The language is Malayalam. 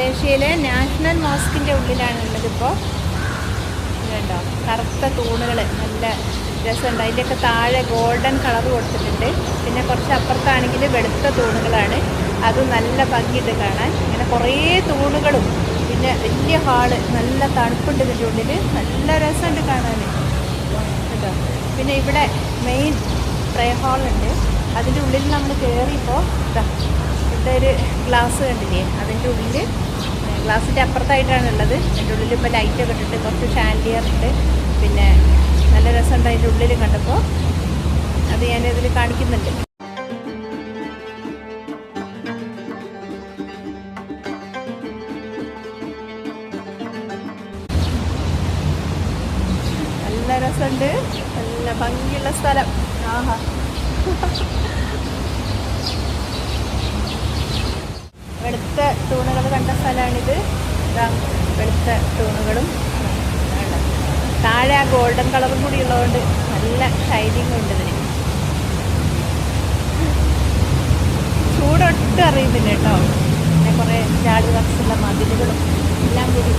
മലേഷ്യയിലെ നാഷണൽ മോസ്കിന്റെ ഉള്ളിലാണ് ഉള്ളതിപ്പോൾ ഇതുണ്ടോ? കറുത്ത തൂണുകൾ നല്ല രസമുണ്ട്. അതിന്റെയൊക്കെ താഴെ ഗോൾഡൻ കളർ കൊടുത്തിട്ടുണ്ട്. പിന്നെ കുറച്ച് അപ്പുറത്താണെങ്കിൽ വെളുത്ത തൂണുകളാണ്. അത് നല്ല ഭംഗിയുണ്ട് കാണാൻ. ഇങ്ങനെ കുറേ തൂണുകളും പിന്നെ വലിയ ഹാൾ നല്ല തണുപ്പുണ്ട് ഇതിന്റെ ഉള്ളിൽ നല്ല രസമുണ്ട് കാണാൻ കേട്ടോ? പിന്നെ ഇവിടെ മെയിൻ പ്രേ ഹാളുണ്ട് അതിന്റെ ഉള്ളിൽ നമ്മൾ കയറിയപ്പോൾ ഇതാ ഇവിടെ ഒരു ഗ്ലാസ് കണ്ടില്ലേ? അതിന്റെ ഉള്ളിൽ ഗ്ലാസിന്റെ അപ്പുറത്തായിട്ടാണ് ഉള്ളത്. അതിന്റെ ഉള്ളിൽ ഇപ്പോൾ ലൈറ്റൊക്കെ ഇട്ടിട്ട് കുറച്ച് ഷാൻഡിയർ ഉണ്ട് പിന്നെ നല്ല രസമുണ്ട് അതിന്റെ ഉള്ളിൽ കണ്ടപ്പോൾ അത് ഞാൻ ഇതിൽ കാണിക്കുന്നുണ്ട്. നല്ല രസമുണ്ട്. നല്ല ഭംഗിയുള്ള സ്ഥലം. ആഹാ. വെളുത്ത തൂണുകൾ കണ്ട സ്ഥലമാണിത്. വെളുത്ത തൂണുകളും താഴെ ആ ഗോൾഡൻ കളറും കൂടി ഉള്ളതുകൊണ്ട് നല്ല ഷൈനിങ് ഉണ്ട് ഇതിന്. ചൂടൊട്ടും അറിയുന്നില്ല കേട്ടോ. പിന്നെ കുറേ ജാതി വർഷമുള്ള മതിലുകളും എല്ലാം കൂടി